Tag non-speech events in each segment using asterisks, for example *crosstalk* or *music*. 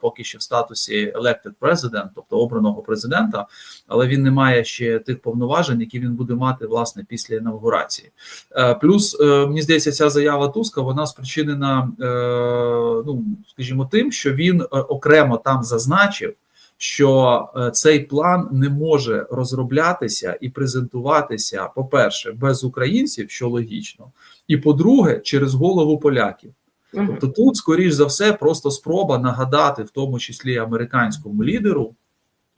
поки що в статусі elected president, тобто обраного президента, але він не має ще тих повноважень, які він буде мати власне після інавгурації. Е, Плюс е, мені здається, ця заява Туска вона спричинена, е, ну скажімо, тим, що він окремо там зазначив. Що цей план не може розроблятися і презентуватися, по-перше, без українців, що логічно, і по-друге, через голову поляків. Тобто тут, скоріш за все, просто спроба нагадати, в тому числі американському лідеру,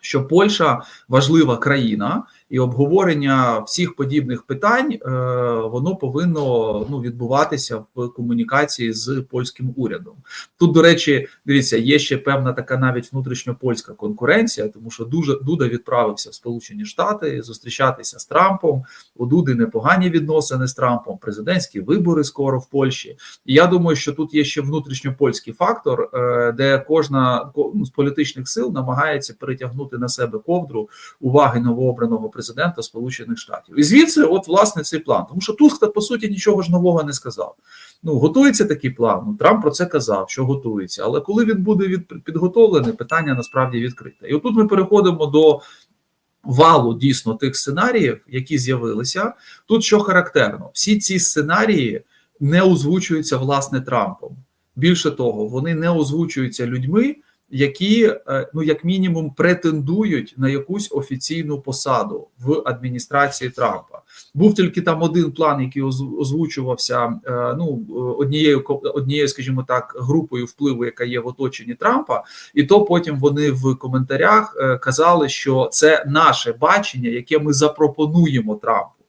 що Польща важлива країна, і обговорення всіх подібних питань е, воно повинно ну, відбуватися в комунікації з польським урядом. Тут, до речі, дивіться, є ще певна така навіть внутрішньопольська конкуренція, тому що дуже Дуда відправився в Сполучені Штати зустрічатися з Трампом. У Дуди непогані відносини з Трампом, президентські вибори скоро в Польщі. І я думаю, що тут є ще внутрішньопольський фактор, е, де кожна ко- ну, з політичних сил намагається перетягнути на себе ковдру уваги новообраного президента Сполучених Штатів. І звідси, от власне цей план, тому що Туск по суті нічого ж нового не сказав. Ну готується такий план. Ну, Трамп про це казав, що готується. Але коли він буде від підготовлений, питання насправді відкрите. І отут ми переходимо до. Валу дійсно тих сценаріїв, які з'явилися. Тут що характерно, всі ці сценарії не озвучуються власне Трампом. Більше того, вони не озвучуються людьми, які, е, ну як мінімум, претендують на якусь офіційну посаду в адміністрації Трампа. Був тільки там один план, який озвучувався е, ну однією однією, скажімо так, групою впливу, яка є в оточенні Трампа, і то потім вони в коментарях е, казали, що це наше бачення, яке ми запропонуємо Трампу.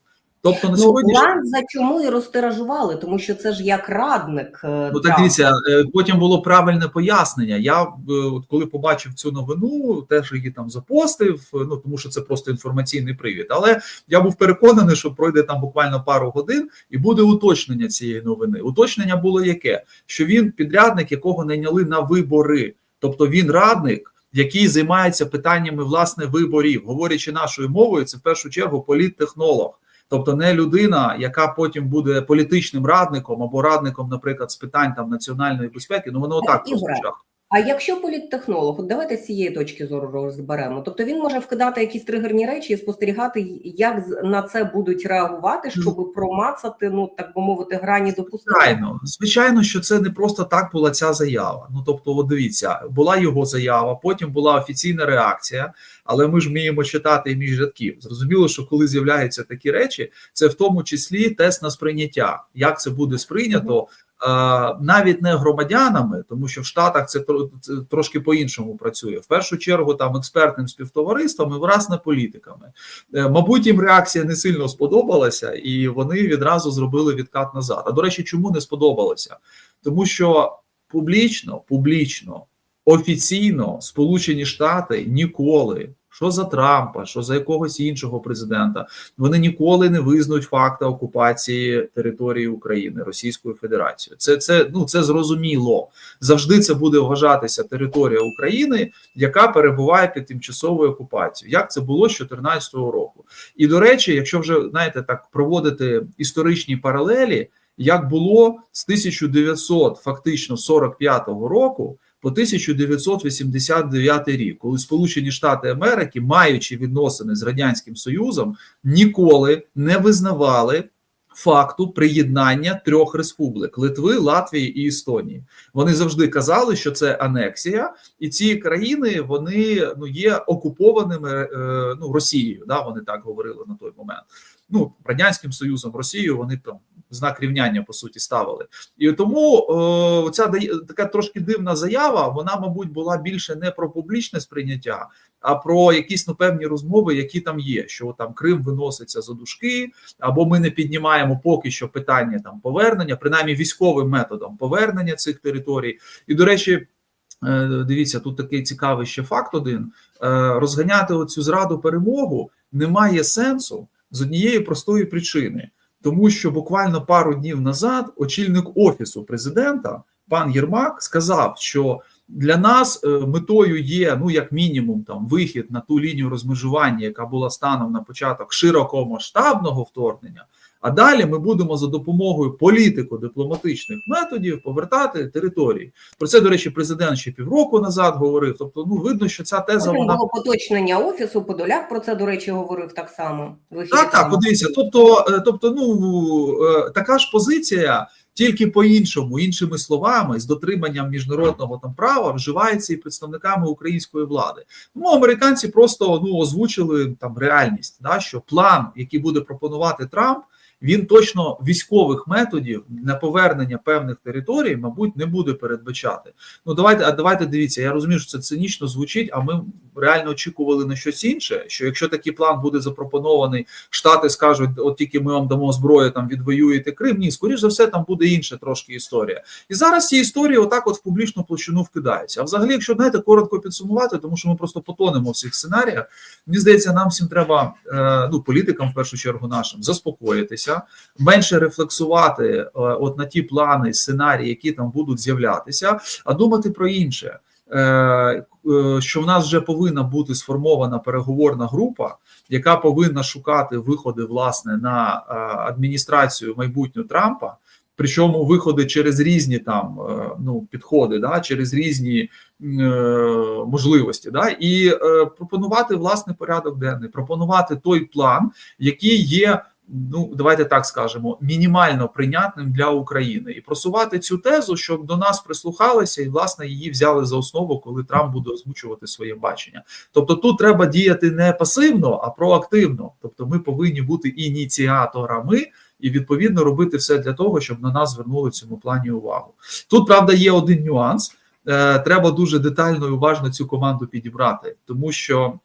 Тобто на Ну, сьогодні план за чому і розтиражували, тому що це ж як радник. е, Ну так дивіться, е, потім було правильне пояснення. Я е, от коли побачив цю новину, теж її там запостив. Ну тому що це просто інформаційний привід. Але я був переконаний, що пройде там буквально пару годин, і буде уточнення цієї новини. Уточнення було яке? Що він підрядник, якого найняли на вибори, тобто він радник. Який займається питаннями власне виборів, говорячи нашою мовою, це в першу чергу політтехнолог. Тобто не людина, яка потім буде політичним радником або радником, наприклад, з питань там національної безпеки. Ну воно так просто жах. А якщо політтехнолог, от давайте з цієї точки зору розберемо. Тобто він може вкидати якісь тригерні речі і спостерігати, як на це будуть реагувати, щоб промацати, ну так би мовити, грані допустимо. Звичайно, звичайно, що це не просто так була ця заява. Ну тобто, от дивіться, була його заява, потім була офіційна реакція, але ми ж вміємо читати і між рядків. Зрозуміло, що коли з'являються такі речі, це в тому числі тест на сприйняття. Як це буде сприйнято? Е, Навіть не громадянами, тому що в Штатах це тро- трошки по-іншому працює. В першу чергу там експертним співтовариством і власне політиками. Е, Мабуть, їм реакція не сильно сподобалася, і вони відразу зробили відкат назад. А до речі, чому не сподобалося? Тому що публічно, публічно, офіційно Сполучені Штати ніколи. Що за Трампа, що за якогось іншого президента, вони ніколи не визнають факта окупації території України Російською Федерацією. Це це ну це зрозуміло. Завжди це буде вважатися територія України, яка перебуває під тимчасовою окупацією. Як це було з 2014 року? І до речі, якщо вже знаєте так проводити історичні паралелі, як було з 1900 фактично 45 року по 1989 рік, коли Сполучені Штати Америки, маючи відносини з радянським Союзом, ніколи не визнавали. Факту приєднання трьох республік Литви, Латвії і Естонії. Вони завжди казали, що це анексія, і ці країни вони ну є окупованими е, ну Росією. Да, вони так говорили на той момент. Ну радянським союзом, Росією вони там знак рівняння по суті ставили. І тому е, ця така трошки дивна заява. Вона, мабуть, була більше не про публічне сприйняття, а про якісь ну певні розмови, які там є. Що там Крим виноситься за дужки, або ми не піднімаємо поки що питання там повернення, принаймні військовим методом повернення цих територій. І до речі. е, Дивіться, тут такий цікавий ще факт один: Е, розганяти оцю зраду перемогу немає сенсу з однієї простої причини, тому що буквально пару днів назад очільник офісу президента пан Єрмак сказав, що для нас е, метою є ну як мінімум там вихід на ту лінію розмежування, яка була станом на початок широкомасштабного вторгнення. А далі ми будемо за допомогою політико-дипломатичних методів повертати території. Про це, до речі, президент ще півроку назад говорив. Тобто, ну видно, що ця теза Потім вона поточнення офісу. Подоляк про це, до речі, говорив так само. Так, так, подивіться. Тобто, е, тобто, ну е, така ж позиція, тільки по-іншому, іншими словами, з дотриманням міжнародного там права вживається і представниками української влади. Тому американці просто ну озвучили там реальність, да, що план, який буде пропонувати Трамп. Він точно військових методів на повернення певних територій, мабуть, не буде передбачати. Ну давайте, а давайте дивіться. Я розумію, що це цинічно звучить. А ми реально очікували на щось інше. Що якщо такий план буде запропонований, Штати скажуть, от тільки ми вам дамо зброю, там відвоюєте Крим. Ні, скоріш за все, там буде інша трошки історія. І зараз ці історії отак, от в публічну площину вкидаються. А взагалі, якщо знаєте, коротко підсумувати, тому що ми просто потонемо в цих сценаріях. Мені здається, нам всім треба, е, ну політикам в першу чергу нашим, заспокоїтися, менше рефлексувати е, от на ті плани, сценарії, які там будуть з'являтися, а думати про інше. Е, Що в нас вже повинна бути сформована переговорна група, яка повинна шукати виходи власне на е, адміністрацію майбутню Трампа. Причому виходи через різні там е, ну підходи, да через різні е, можливості, да і е, пропонувати власний порядок денний, пропонувати той план, який є. Ну, давайте так скажемо, мінімально прийнятним для України, і просувати цю тезу, щоб до нас прислухалися і власне її взяли за основу, коли Трамп буде озвучувати своє бачення. Тобто, тут треба діяти не пасивно, а проактивно. Тобто, ми повинні бути ініціаторами і відповідно робити все для того, щоб на нас звернули в цьому плані увагу. Тут правда є один нюанс. Е, Треба дуже детально і уважно цю команду підібрати, тому що.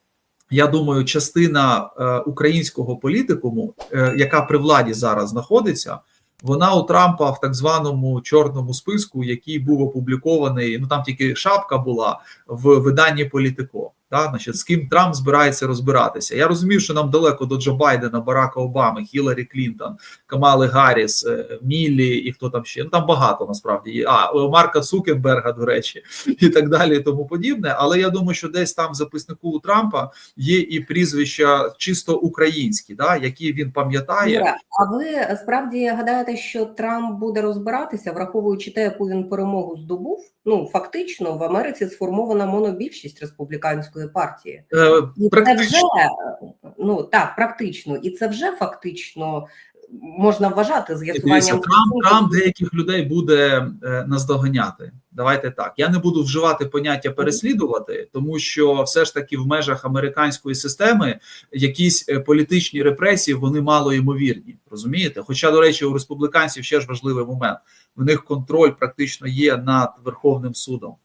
Я думаю, частина е, українського політикуму, е, яка при владі зараз знаходиться, вона у Трампа в так званому чорному списку, який був опублікований. Ну там тільки шапка була в виданні Політико. Да, значить, з ким Трамп збирається розбиратися. Я розумію, що нам далеко до Джо Байдена, Барака Обами, Хіларі Клінтон, Камали Гарріс, е, Міллі і хто там ще. Ну там багато насправді є. А е, Марка Цукерберга, до речі, *laughs* і так далі, і тому подібне. Але я думаю, що десь там в записнику у Трампа є і прізвища чисто українські, да, які він пам'ятає. А ви справді гадаєте, що Трамп буде розбиратися, враховуючи те, яку він перемогу здобув? Ну фактично в Америці сформована монобільшість республіканської партії, Е, і це вже ну так, практично, і це вже фактично можна вважати з'ясуванням Трамп, Трамп деяких людей буде е, наздоганяти. Давайте так. Я не буду вживати поняття переслідувати, тому що все ж таки в межах американської системи якісь е, політичні репресії вони мало ймовірні. Розумієте? Хоча, до речі, у республіканців ще ж важливий момент. В них контроль практично є над Верховним судом.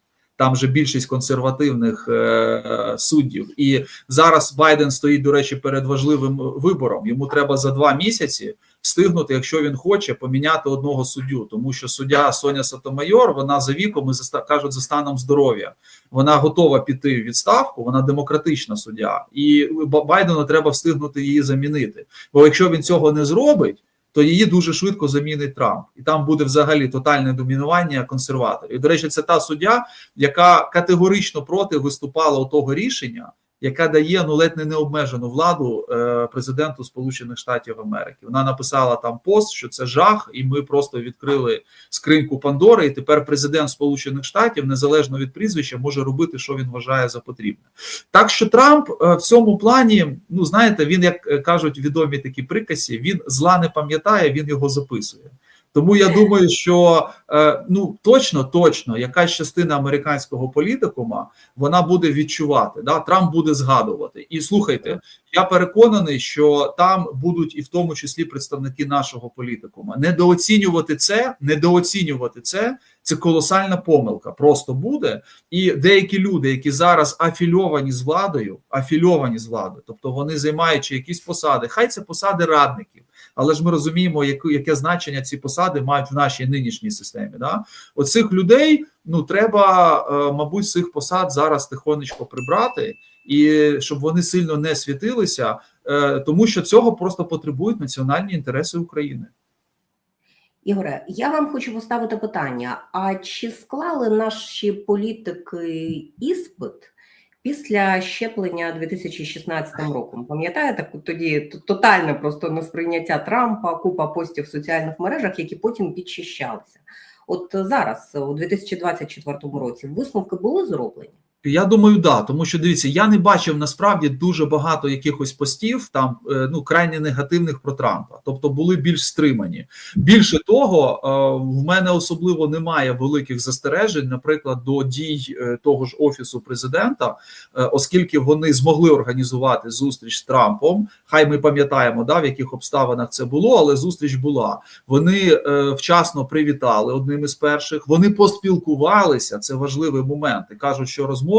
Там же більшість консервативних е, суддів, і зараз Байден стоїть, до речі, перед важливим вибором. Йому треба за два місяці встигнути, якщо він хоче, поміняти одного суддю, тому що суддя Соня Сотомайор, вона за віком і за кажуть за станом здоров'я. Вона готова піти в відставку. Вона демократична суддя, і Ба- Байдену треба встигнути її замінити. Бо якщо він цього не зробить. То її дуже швидко замінить Трамп, і там буде взагалі тотальне домінування консерваторів. До речі, це та суддя, яка категорично проти виступала у того рішення, яка дає ну ледь не необмежену владу е, президенту Сполучених Штатів Америки. Вона написала там пост, що це жах, і ми просто відкрили скриньку Пандори. І тепер президент Сполучених Штатів, незалежно від прізвища, може робити, що він вважає за потрібне. Так що Трамп е, в цьому плані, ну знаєте, він як е, кажуть відомі такі приказі, він зла не пам'ятає, він його записує. Тому я думаю, що е, ну точно, точно якась частина американського політикума вона буде відчувати. Да, Трамп буде згадувати. І слухайте, я переконаний, що там будуть і в тому числі представники нашого політикума. Недооцінювати це, недооцінювати це. Це колосальна помилка. Просто буде. І деякі люди, які зараз афільовані з владою, афільовані з владою, тобто вони займаючи якісь посади, хай це посади радників. Але ж ми розуміємо, яке значення ці посади мають в нашій нинішній системі. Да? Оцих людей ну треба, е, мабуть, цих посад зараз тихонечко прибрати, і щоб вони сильно не світилися, е, тому що цього просто потребують національні інтереси України. Ігоре, я вам хочу поставити питання: а чи склали наші політики іспит Після щеплення 2016 роком, пам'ятаєте, тоді тотальне просто несприйняття Трампа, купа постів в соціальних мережах, які потім підчищалися. От зараз, у 2024 році, висновки були зроблені. Я думаю, да, тому що дивіться, я не бачив насправді дуже багато якихось постів там е, ну крайне негативних про Трампа, тобто були більш стримані. Більше того, е, в мене особливо немає великих застережень, наприклад, до дій е, того ж офісу президента, оскільки вони змогли організувати зустріч з Трампом. Хай ми пам'ятаємо, да, в яких обставинах це було, але зустріч була. Вони вчасно привітали одним із перших. Вони поспілкувалися. Це важливий момент. І кажуть, що розмова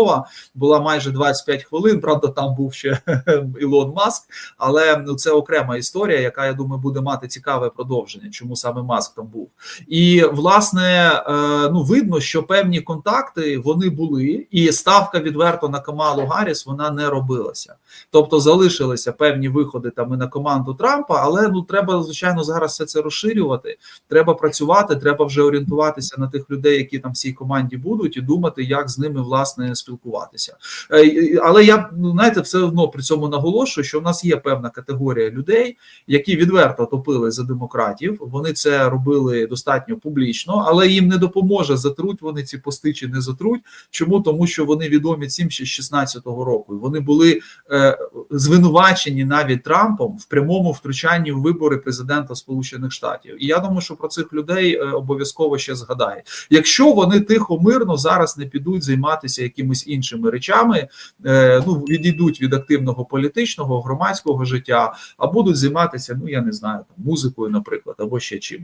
була майже 25 хвилин. Правда, там був ще *laughs* Ілон Маск, але ну це окрема історія, яка я думаю буде мати цікаве продовження. Чому саме Маск там був? І власне е, ну видно, що певні контакти вони були, і ставка відверто на Камалу Гарріс вона не робилася. Тобто залишилися певні виходи там і на команду Трампа, але ну треба звичайно зараз все це розширювати. Треба працювати, треба вже орієнтуватися на тих людей, які там в цій команді будуть, і думати, як з ними власне спілкуватися. Е, Але я ну знаєте, все одно при цьому наголошую, що в нас є певна категорія людей, які відверто топили за демократів. Вони це робили достатньо публічно, але їм не допоможе затруть вони ці пости чи не затруть. Чому тому, що вони відомі цим ще з 16-го року. Вони були е, звинувачені навіть Трампом в прямому втручанні в вибори президента Сполучених Штатів. І я думаю, що про цих людей е, обов'язково ще згадають. Якщо вони тихо мирно зараз не підуть займатися якимись іншими речами, е, ну відійдуть від активного політичного громадського життя, а будуть займатися, ну я не знаю, там музикою, наприклад, або ще чим.